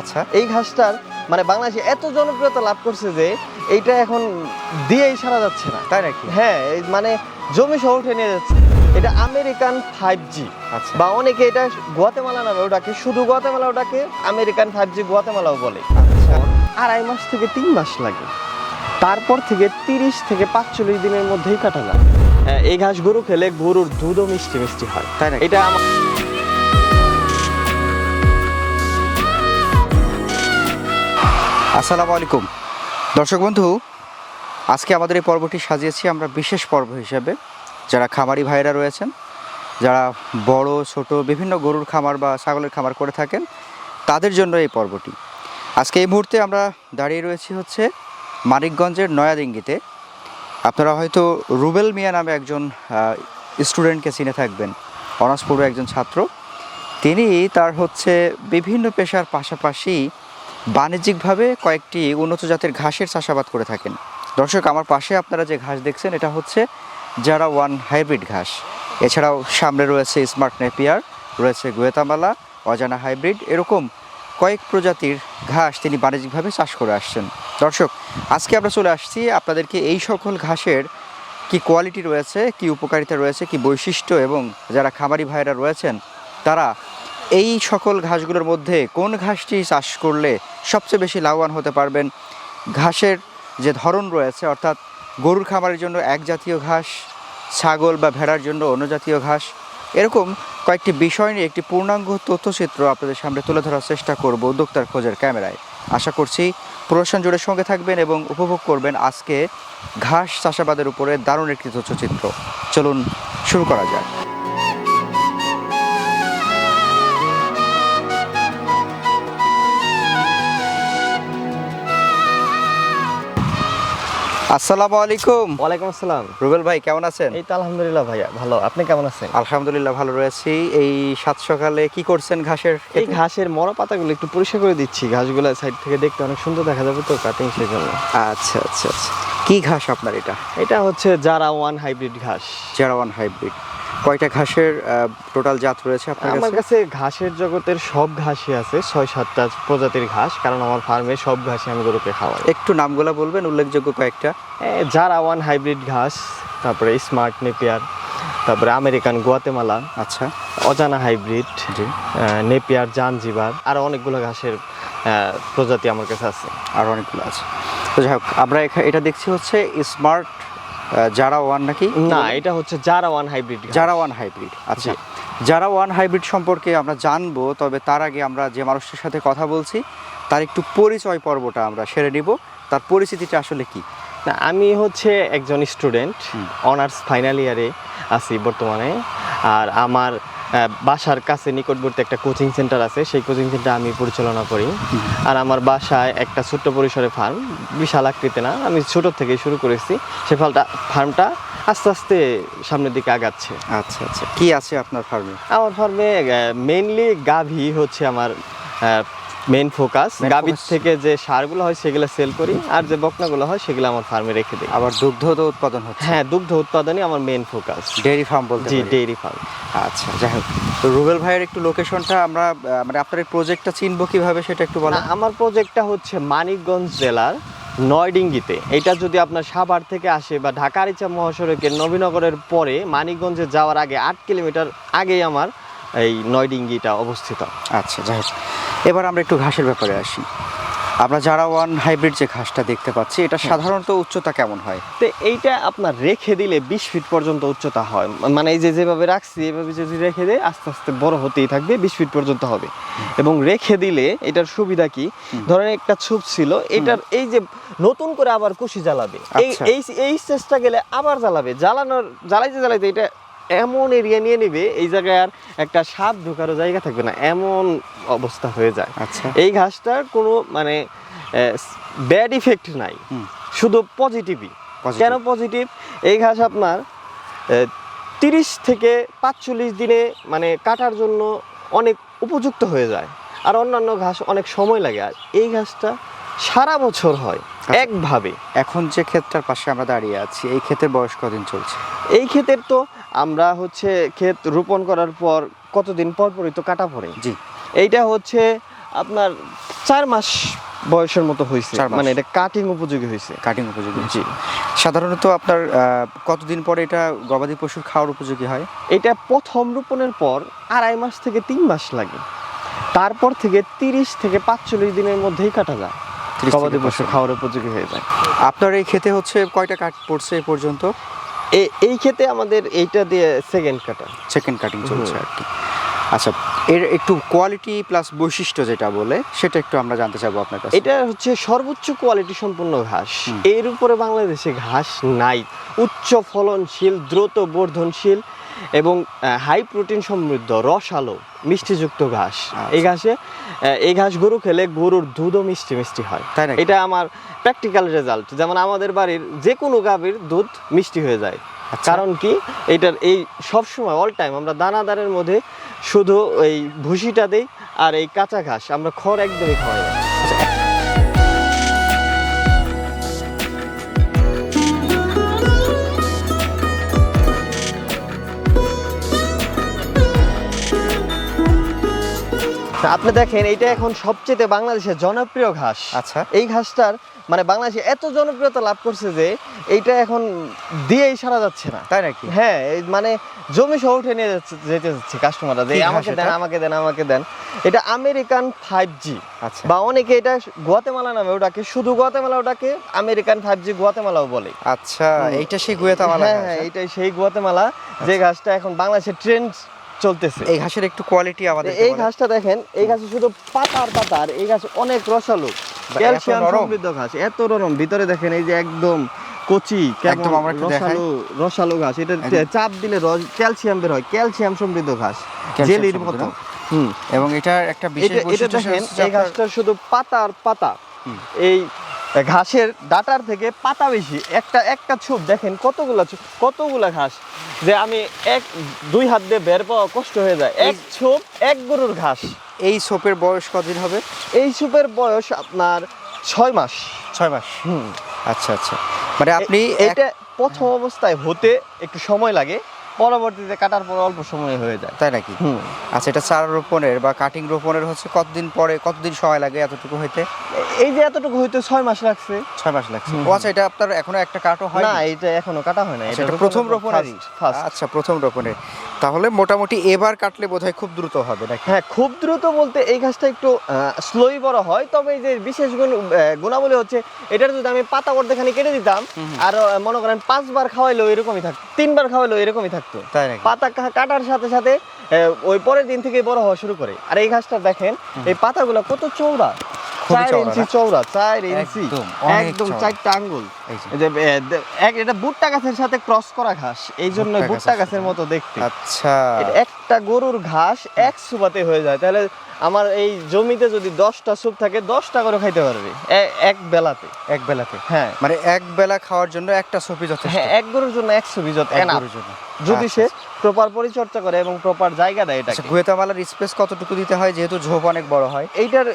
আচ্ছা এই ঘাসটার মানে বাংলাদেশে এত জনপ্রিয়তা লাভ করছে যে এইটা এখন দিয়েই সারা যাচ্ছে না। তাই নাকি? হ্যাঁ এই মানে জমি সহ উঠে নিয়ে যাচ্ছে। এটা আমেরিকান ফাইভ জি আচ্ছা। বা অনেকে এটা গোয়াতেমালা নামে ওটাকে শুধু গোয়াতেমালা ওটাকে আমেরিকান ফাইভ জি গোয়াতেমালাও বলে। আচ্ছা। আড়াই মাস থেকে তিন মাস লাগে। তারপর থেকে তিরিশ থেকে পাঁচচল্লিশ দিনের মধ্যেই কাটা যায়। হ্যাঁ, এই ঘাস গরু খেলে গরুর দুধও মিষ্টি মিষ্টি হয়। তাই না এটা আমার আসসালামু আলাইকুম। দর্শক বন্ধু, আজকে আমাদের এই পর্বটি সাজিয়েছি আমরা বিশেষ পর্ব হিসেবে। যারা খামারি ভাইরা রয়েছেন, যারা বড়, ছোট, বিভিন্ন গরুর খামার বা ছাগলের খামার করে থাকেন, তাদের জন্য এই পর্বটি। আজকে এই মুহূর্তে আমরা দাঁড়িয়ে রয়েছি হচ্ছে মানিকগঞ্জের নয়াদিঙ্গিতে। আপনারা হয়তো রুবেল মিয়া নামে একজন স্টুডেন্টকে চিনে থাকবেন। অনার্স পড়ুয়া একজন ছাত্র। তিনি তার হচ্ছে বিভিন্ন পেশার পাশাপাশি বাণিজ্যিকভাবে কয়েকটি উন্নত জাতের ঘাসের চাষাবাদ করে থাকেন। দর্শক, আমার পাশে আপনারা যে ঘাস দেখছেন, এটা হচ্ছে যারা ওয়ান হাইব্রিড ঘাস। এছাড়াও সামনে রয়েছে স্মার্ট নেপিয়ার, রয়েছে গোয়েতামালা, অজানা হাইব্রিড, এরকম কয়েক প্রজাতির ঘাস তিনি বাণিজ্যিকভাবে চাষ করে আসছেন। দর্শক, আজকে আমরা চলে আসছি আপনাদেরকে এই সকল ঘাসের কি কোয়ালিটি রয়েছে, কি উপকারিতা রয়েছে, কি বৈশিষ্ট্য এবং যারা খামারি ভাইরা রয়েছেন, তারা এই সকল ঘাসগুলোর মধ্যে কোন ঘাসটি চাষ করলে সবচেয়ে বেশি লাভবান হতে পারবেন? ঘাসের যে ধরন রয়েছে, অর্থাৎ গরুর খামারের জন্য এক জাতীয় ঘাস, ছাগল বা ভেড়ার জন্য অন্য জাতীয় ঘাস, এরকম কয়েকটি বিষয় নিয়ে একটি পূর্ণাঙ্গ তথ্যচিত্র আপনাদের সামনে তুলে ধরার চেষ্টা করব উদ্যোক্তার খোঁজের ক্যামেরায়। আশা করছি প্রদর্শন জুড়ে সঙ্গে থাকবেন এবং উপভোগ করবেন আজকে ঘাস চাষাবাদের উপরে দারুণ একটি তথ্যচিত্র। চলুন শুরু করা যাক। আসসালামু আলাইকুম। ওয়ালাইকুম আসসালাম। রুবেল ভাই কেমন আছেন? এই তো আলহামদুলিল্লাহ ভাইয়া ভালো। আপনি কেমন আছেন? আলহামদুলিল্লাহ ভালো রয়েছি। এই সাত সকালে কি করছেন ঘাসের এই? ঘাসের মরা পাতাগুলো একটু পরিষ্কার করে দিচ্ছি। ঘাসগুলো সাইড থেকে দেখতে অনেক সুন্দর দেখা যাবে তো কাটিং সেই জন্য আচ্ছা আচ্ছা আচ্ছা। কি ঘাস আপনার এটা? এটা হচ্ছে জারা ওয়ান হাইব্রিড ঘাস। চেরাওয়ান হাইব্রিড। কয়টা ঘাসের টোটাল জাত রয়েছে আপনার আমার কাছে? ঘাসের জগতের সব ঘাসই আছে ছয় সাতটা প্রজাতির ঘাস কারণ আমার ফার্মে সব ঘাসই আমি গরুকে খাওয়াই। একটু নামগুলো বলবেন উল্লেখযোগ্য কয়েকটা। যারা ওয়ান হাইব্রিড ঘাস তারপরে স্মার্ট নেপিয়ার তারপরে আমেরিকান গুয়াতেমালা আচ্ছা। অজানা হাইব্রিড জি। নেপিয়ার জানজিবার আর অনেকগুলো ঘাসের প্রজাতি আমার কাছে আছে। আর অনেকগুলো আছে। তো যাই হোক আমরা এটা দেখছি হচ্ছে স্মার্ট যারা ওয়ান নাকি? না এটা হচ্ছে জারা ওয়ান হাইব্রিড জারা ওয়ান হাইব্রিড আচ্ছা। যারা ওয়ান হাইব্রিড সম্পর্কে আমরা জানব তবে তার আগে আমরা যে মানুষটির সাথে কথা বলছি তার একটু পরিচয় পর্বটা আমরা সেরে নিব। তার পরিস্থিতিটা আসলে কি? না আমি হচ্ছে একজন স্টুডেন্ট অনার্স ফাইনাল ইয়ারে আছি বর্তমানে। আর আমার বাসার কাছে নিকটবর্তী একটা কোচিং সেন্টার আছে। সেই কোচিং সেন্টার আমি পরিচালনা করি। আর আমার বাসায় একটা ছোট্ট পরিসরে ফার্ম বিশাল আকৃতি না আমি ছোট থেকে শুরু করেছি। সে ফালটা ফার্মটা আস্তে আস্তে সামনের দিকে আগাচ্ছে। আচ্ছা আচ্ছা। কি আছে আপনার ফার্মে আমার ফার্মে মেইনলি গাভী হচ্ছে আমার মেইন ফোকাস গাভীর থেকে যে সারগুলো হয় সেগুলো সেল করি আর যে বকনাগুলো হয় সেগুলো আমার ফার্মে রেখে দিই। আবার দুগ্ধ তো উৎপাদন হচ্ছে। হ্যাঁ দুগ্ধ উৎপাদনই আমার মেইন ফোকাস ডেয়ারি ফার্ম বলতে জি। ডেইরি ফার্ম আচ্ছা যাই হোক। তো রুবেল ভাইয়ের একটু লোকেশনটা আমরা মানে আপনার এই প্রজেক্টটা চিনবো কীভাবে সেটা একটু বলেন। আমার প্রজেক্টটা হচ্ছে মানিকগঞ্জ জেলার নয়ডিঙ্গিতে। এটা যদি আপনার সাভার থেকে আসে বা ঢাকা আরিচা মহাসড়কের নবীনগরের পরে মানিকগঞ্জে যাওয়ার আগে আট কিলোমিটার আগেই আমার এই নয়ডিঙ্গিটা অবস্থিত। আচ্ছা যাই হোক। এবার আমরা একটু ঘাসের ব্যাপারে আসি। আমরা যারা ওয়ান হাইব্রিড যে ঘাসটা দেখতে পাচ্ছি এটা সাধারণত উচ্চতা কেমন হয়? তো এইটা আপনার রেখে দিলে বিশ ফিট পর্যন্ত উচ্চতা হয়। মানে এই যে যেভাবে রাখছি এভাবে যদি রেখে দেয় আস্তে আস্তে বড় হতেই থাকবে বিশ ফিট পর্যন্ত হবে। এবং রেখে দিলে এটার সুবিধা কি? ধরেন একটা ছুপ ছিল এটার এই যে নতুন করে আবার কুশি জ্বালাবে। এই আচ্ছা। এই স্টেজটা গেলে আবার জ্বালাবে। জ্বালানোর জ্বালাইতে জ্বালাইতে এটা এমন এরিয়া নিয়ে নেবে এই জায়গায় আর একটা সাপ ঢোকারও জায়গা থাকবে না এমন অবস্থা হয়ে যায়। আচ্ছা। এই ঘাসটার কোনো মানে ব্যাড ইফেক্ট নাই। শুধু পজিটিভই কেন পজিটিভ এই ঘাস আপনার তিরিশ থেকে পাঁচচল্লিশ দিনে মানে কাটার জন্য অনেক উপযুক্ত হয়ে যায়। আর অন্যান্য ঘাস অনেক সময় লাগে। আর এই ঘাসটা সারা বছর হয়। একভাবে। এখন যে ক্ষেতটার পাশে আমরা দাঁড়িয়ে আছি এই ক্ষেতের বয়স কদিন চলছে? এই ক্ষেতের তো আমরা হচ্ছে ক্ষেত রোপণ করার পর কতদিন পর পরই তো কাটা পড়ে। জি। এইটা হচ্ছে আপনার চার মাস বয়সের মতো হয়েছে মানে এটা কাটিং উপযোগী হয়েছে কাটিং উপযোগী জি। সাধারণত আপনার আহ, কতদিন পরে এটা গবাদি পশুর খাওয়ার উপযোগী হয়? এটা প্রথম রোপণের পর আড়াই মাস থেকে তিন মাস লাগে। তারপর থেকে তিরিশ থেকে পাঁচচল্লিশ দিনের মধ্যেই কাটা যায়। 30 থেকে গবাদি পশু খাওয়ার উপযোগী হয়ে যায়। আপনার এই ক্ষেতে হচ্ছে কয়টা কাট পড়ছে এ পর্যন্ত? এই ক্ষেত্রে আমাদের এইটা দিয়ে সেকেন্ড কাটা। সেকেন্ড কাটিং চলছে আর কি। আচ্ছা এর একটু কোয়ালিটি প্লাস বৈশিষ্ট্য যেটা বলে সেটা একটু আমরা জানতে চাবো আপনার কাছে। এটা হচ্ছে সর্বোচ্চ কোয়ালিটি সম্পন্ন ঘাস। এর উপরে বাংলাদেশে ঘাস নাই। উচ্চ ফলনশীল দ্রুত বর্ধনশীল। এবং হাই প্রোটিন সমৃদ্ধ রসালো মিষ্টিযুক্ত ঘাস। আচ্ছা। এই ঘাসে এই ঘাস গরু খেলে গরুর দুধও মিষ্টি মিষ্টি হয়। তাই না এটা আমার প্র্যাকটিক্যাল রেজাল্ট যেমন আমাদের বাড়ির যে কোনো গাভীর দুধ মিষ্টি হয়ে যায়। আচ্ছা। কারণ কি? এটার এই সব সময় অল টাইম আমরা দানাদারের মধ্যে শুধু এই ভুসিটা দেই আর এই কাঁচা ঘাস আমরা খড় একদমই খাওয়াই আপনি দেখেন এইটা এখন সবচেয়ে বাংলাদেশের জনপ্রিয় ঘাস। আচ্ছা। এই ঘাসটার মানে বাংলাদেশে এত জনপ্রিয়তা লাভ করছে যে এইটা এখন দিয়েই সারা যাচ্ছে না। তাই নাকি? হ্যাঁ মানে জমি সহ উঠে নিয়ে যাচ্ছে যেতে যাচ্ছে কাস্টমাররা। যে আমাকে দেন আমাকে দেন আমাকে দেন। এটা আমেরিকান ফাইভ জি। আচ্ছা। বা অনেকে এটা গুয়াতেমালা নামে ওটাকে শুধু গুয়াতেমালা ওটাকে আমেরিকান ফাইভ জি গুয়াতেমালাও বলে। আচ্ছা। এইটা সেই গুয়েতামালা হ্যাঁ হ্যাঁ হ্যাঁ? এইটাই সেই গুয়াতেমালা। যে ঘাসটা এখন বাংলাদেশের ট্রেন্ড চলতেছে। এই ঘাসের একটু কোয়ালিটি আমাদের এই ঘাসটা দেখেন এই ঘাসে শুধু পাতার পাতার এই ঘাস অনেক রসালো। ক্যালসিয়াম সমৃদ্ধ ঘাস এত নরম। ভিতরে দেখেন এই যে একদম কচি একদম আমরা একটু দেখাই। রসালো রসালো ঘাস। এটা চাপ দিলে ক্যালসিয়াম বের হয় ক্যালসিয়াম সমৃদ্ধ ঘাস জেলির মতো। হুম এবং এটার একটা বিশেষ বৈশিষ্ট্য এই ঘাসটা শুধু পাতার পাতা। হুম। এই ঘাসের ডাটার থেকে পাতা বেশি। একটা একটা ছোপ দেখেন কতগুলা ছোপ কতগুলা ঘাস। যে আমি এক দুই হাত দিয়ে বের পাওয়া কষ্ট হয়ে যায়। এক ছোপ এক গরুর ঘাস। এই সোপের বয়স কদিন হবে? এই সুপের বয়স আপনার ছয় মাস। ছয় মাস? হুম। আচ্ছা আচ্ছা। মানে আপনি এটা প্রথম অবস্থায় হতে একটু সময় লাগে। পরবর্তীতে কাটার পর অল্প সময়ে হয়ে যায়। তাই নাকি? আচ্ছা এটা চারা রোপণের বা কাটিং রোপণের হচ্ছে কতদিন পরে কতদিন সময় লাগে এতটুকু হইতে? এই যে এতটুকু হইতে ছয় মাস লাগছে। ছয় মাস লাগছে। ও আচ্ছা এটা আপনার এখনও একটা কাটও হয় না এটা এখনও কাটা হয় না আচ্ছা, এটা প্রথম রোপণ আচ্ছা প্রথম রোপণের। তাহলে মোটামুটি এবার কাটলে বোধহয় খুব দ্রুত হবে নাকি? হ্যাঁ খুব দ্রুত বলতে এই ঘাসটা একটু স্লোই বড় হয়। তবে এই যে বিশেষ গুণ গুণাবলী হচ্ছে এটার যদি আমি পাতা অর্ধেখানি কেটে দিতাম। আর মনে করেন পাঁচবার খাওয়াইলেও এরকমই থাকতো তিনবার খাওয়াইলেও এরকমই থাকতো। তাই পাতা কাটার সাথে সাথে ওই পরের দিন থেকে বড় হওয়া শুরু করে। আর এই গাছটা দেখেন এই পাতাগুলো কত চৌড়া চওড়া ইঞ্চি একদম, চারটা আঙ্গুল। এই যে। এটা ভুট্টা গাছের সাথে ক্রস করা ঘাস এই জন্য ভুট্টা গাছের মতো দেখতে। আচ্ছা। একটা গরুর ঘাস এক সুপাতে হয়ে যায়। তাহলে আমার এই জমিতে যদি দশটা সুপ থাকে দশটা করে খাইতে পারবে। এক বেলাতে। এক বেলাতে? হ্যাঁ। মানে এক বেলা খাওয়ার জন্য একটা সপি যথেষ্ট? হ্যাঁ এক গরুর জন্য এক। গরুর জন্য। যদি আচ্ছা, সে প্রপার পরিচর্যা করে এবং প্রপার জায়গা দেয় আচ্ছা এটাকে। গুয়েতামালার স্পেস কতটুকু দিতে হয়? যেহেতু ঝোপ অনেক বড় হয়। এইটার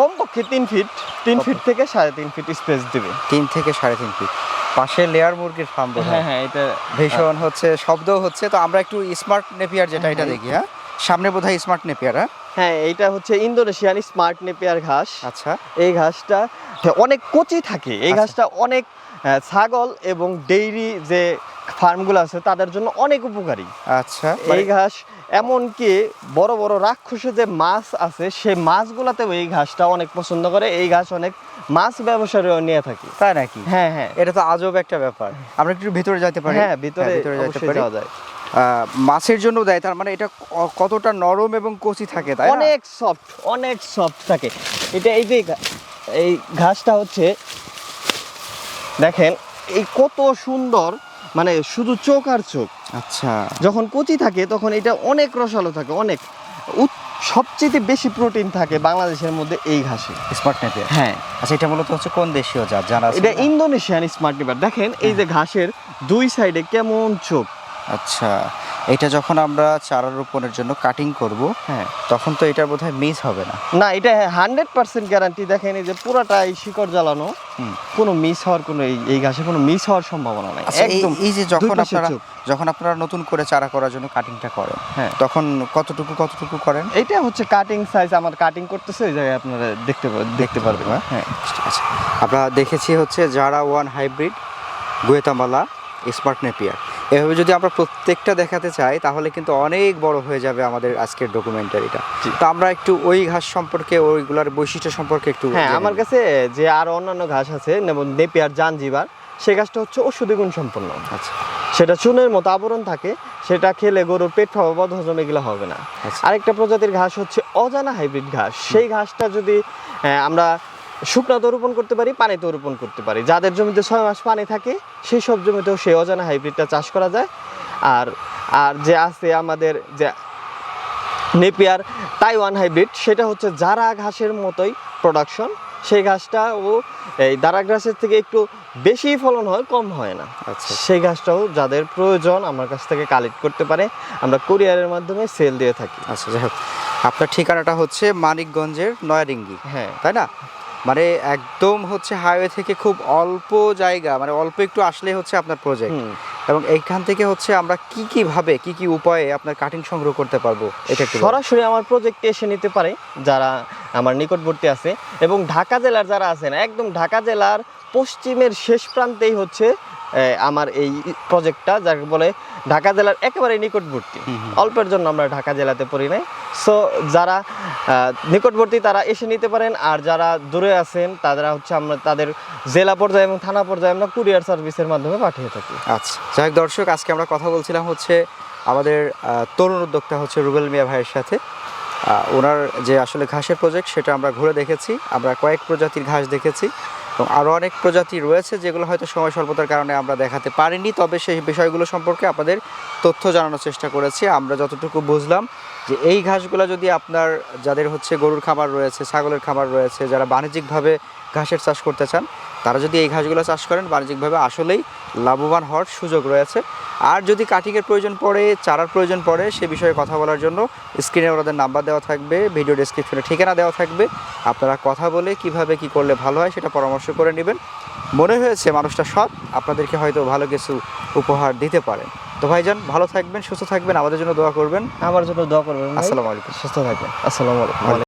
কমপক্ষে তিন ফিট তিন ফিট থেকে সাড়ে তিন ফিট স্পেস দিবে। তিন থেকে সাড়ে তিন ফিট পাশে লেয়ার মুরগির ফার্ম হ্যাঁ হ্যাঁ এটা ভীষণ হচ্ছে শব্দ হচ্ছে। তো আমরা একটু স্মার্ট নেপিয়ার যেটা এটা। দেখি হ্যাঁ? সামনে বোধহয় স্মার্ট নেপিয়ার হ্যাঁ? হ্যাঁ এইটা হচ্ছে ইন্দোনেশিয়ান স্মার্ট নেপিয়ার ঘাস। আচ্ছা। এই ঘাসটা অনেক কচি থাকে এই আচ্ছা। ঘাসটা অনেক ছাগল এবং ডেইরি যে ফার্মগুলো আছে তাদের জন্য অনেক উপকারী। আচ্ছা এই ঘাস এমনকি বড় বড় রাক্ষসে যে মাছ আছে সেই মাছগুলাতেও এই ঘাসটা অনেক পছন্দ করে। এই ঘাস অনেক মাছ ব্যবসায়ীও নিয়ে থাকে। তাই নাকি? হ্যাঁ হ্যাঁ। এটা তো আজব একটা ব্যাপার। আমরা একটু ভিতরে যেতে পারি। হ্যাঁ ভিতরে ভিতরে যেতে পারি। যাওয়া যায়। মাছের জন্য দেয় তার মানে এটা কতটা নরম এবং কচি থাকে তাই অনেক সফট অনেক সফট থাকে। এটা এই যে এই ঘাসটা হচ্ছে দেখেন এই কত সুন্দর মানে শুধু চোখ আর চোখ। আচ্ছা। যখন কচি থাকে তখন এটা অনেক রসালো থাকে অনেক। সবচেয়ে বেশি প্রোটিন থাকে বাংলাদেশের মধ্যে এই ঘাসে। স্মার্ট নেপিয়ার হ্যাঁ। আচ্ছা এটা মূলত হচ্ছে কোন দেশীয় জাত? জানা আছে এটা ইন্দোনেশিয়ান স্মার্ট লিভার দেখেন এই যে ঘাসের দুই সাইডে কেমন চোখ। আচ্ছা এটা যখন আমরা চারা রোপণের জন্য কাটিং করব হ্যাঁ। তখন তো এটা বোধহয় মিস হবে না। না এটা হান্ড্রেড পার্সেন্ট গ্যারান্টি দেখেন এই যে পুরাটাই শিকড় জ্বালানো। কোনো মিস হওয়ার কোনো এই এই ঘাসে কোনো মিস হওয়ার সম্ভাবনা নাই। আচ্ছা, একদম এই যে যখন আপনারা যখন আপনারা নতুন করে চারা করার জন্য কাটিংটা করেন হ্যাঁ। তখন কতটুকু কতটুকু করেন? এটা হচ্ছে কাটিং সাইজ আমার কাটিং করতেছে ওই জায়গায় আপনারা দেখতে দেখতে পারবেন হ্যাঁ? হ্যাঁ। ঠিক আছে আমরা দেখেছি হচ্ছে যারা one hybrid Guatemala smart Napier. এভাবে যদি আমরা প্রত্যেকটা দেখাতে চাই তাহলে কিন্তু অনেক বড় হয়ে যাবে আমাদের আজকের ডকুমেন্টারিটা তো আমরা একটু ওই ঘাস সম্পর্কে ওইগুলার বৈশিষ্ট্য সম্পর্কে একটু হ্যাঁ আমার কাছে যে আরও অন্যান্য ঘাস আছে যেমন নেপিয়ার জানজিবার সেই ঘাসটা হচ্ছে ওষুধি গুণ সম্পন্ন। আচ্ছা। সেটা চুনের মতো আবরণ থাকে সেটা খেলে গরুর পেট খাওয়া বদ হজম এগুলো হবে না। আচ্ছা। আরেকটা প্রজাতির ঘাস হচ্ছে অজানা হাইব্রিড ঘাস। সেই ঘাসটা যদি আমরা শুকনাতে রোপণ করতে পারি পানিতে রোপণ করতে পারি। যাদের জমিতে ছয় মাস পানি থাকে সেই সব জমিতেও সেই অজানা হাইব্রিডটা চাষ করা যায়। আর আর যে আছে আমাদের যে নেপিয়ার তাইওয়ান হাইব্রিড সেটা হচ্ছে জারা ঘাসের মতোই প্রোডাকশন সেই ঘাসটা ও এই দারা ঘাসের থেকে একটু বেশি ফলন হয় কম হয় না। আচ্ছা। সেই ঘাসটাও যাদের প্রয়োজন আমার কাছ থেকে কালেক্ট করতে পারে। আমরা কুরিয়ারের মাধ্যমে সেল দিয়ে থাকি। আচ্ছা যাই হোক। আপনার ঠিকানাটা হচ্ছে মানিকগঞ্জের নয়াডিঙ্গি। হ্যাঁ। তাই না? মানে একদম হচ্ছে হাইওয়ে থেকে খুব অল্প জায়গা মানে অল্প একটু আসলে হচ্ছে আপনার প্রজেক্ট এবং এইখান থেকে হচ্ছে আমরা কি কি ভাবে কি কি উপায়ে আপনার কাটিং সংগ্রহ করতে পারব এটা একটু সরাসরি আমার প্রজেক্টে এসে নিতে পারে যারা আমার নিকটবর্তী আছে। এবং ঢাকা জেলার যারা আছেন একদম ঢাকা জেলার পশ্চিমের শেষ প্রান্তেই হচ্ছে আমার এই প্রজেক্টটা যাকে বলে ঢাকা জেলার একেবারে নিকটবর্তী। অল্পের জন্য আমরা ঢাকা জেলাতে পড়ি নাই। সো যারা নিকটবর্তী তারা এসে নিতে পারেন। আর যারা দূরে আছেন তারা হচ্ছে আমরা তাদের জেলা পর্যায়ে এবং থানা পর্যায়ে আমরা কুরিয়ার সার্ভিসের মাধ্যমে পাঠিয়ে থাকি। আচ্ছা। যাই দর্শক আজকে আমরা কথা বলছিলাম হচ্ছে আমাদের তরুণ উদ্যোক্তা হচ্ছে রুবেল মিয়া ভাইয়ের সাথে। ওনার যে আসলে ঘাসের প্রজেক্ট সেটা আমরা ঘুরে দেখেছি। আমরা কয়েক প্রজাতির ঘাস দেখেছি। এবং আরও অনেক প্রজাতি রয়েছে যেগুলো হয়তো সময় স্বল্পতার কারণে আমরা দেখাতে পারিনি, তবে সেই বিষয়গুলো সম্পর্কে আপনাদের তথ্য জানানোর চেষ্টা করেছি। আমরা যতটুকু বুঝলাম যে এই ঘাসগুলো যদি আপনার, যাদের হচ্ছে গরুর খামার রয়েছে, ছাগলের খামার রয়েছে, যারা বাণিজ্যিকভাবে ঘাসের চাষ করতে চান তারা যদি এই ঘাসগুলো চাষ করেন বাণিজ্যিকভাবে আসলেই লাভবান হওয়ার সুযোগ রয়েছে। আর যদি কাটিংয়ের প্রয়োজন পড়ে চারার প্রয়োজন পড়ে সে বিষয়ে কথা বলার জন্য স্ক্রিনে ওনাদের নাম্বার দেওয়া থাকবে ভিডিও ডেসক্রিপশনে ঠিকানা দেওয়া থাকবে। আপনারা কথা বলে কীভাবে কি করলে ভালো হয় সেটা পরামর্শ করে নেবেন। মনে হয়েছে মানুষটা সৎ আপনাদেরকে হয়তো ভালো কিছু উপহার দিতে পারে। তো ভাইজান ভালো থাকবেন সুস্থ থাকবেন আমাদের জন্য দোয়া করবেন। আমার জন্য দোয়া করবেন। আসসালামু আলাইকুম। সুস্থ থাকবেন। আসসালামু আলাইকুম।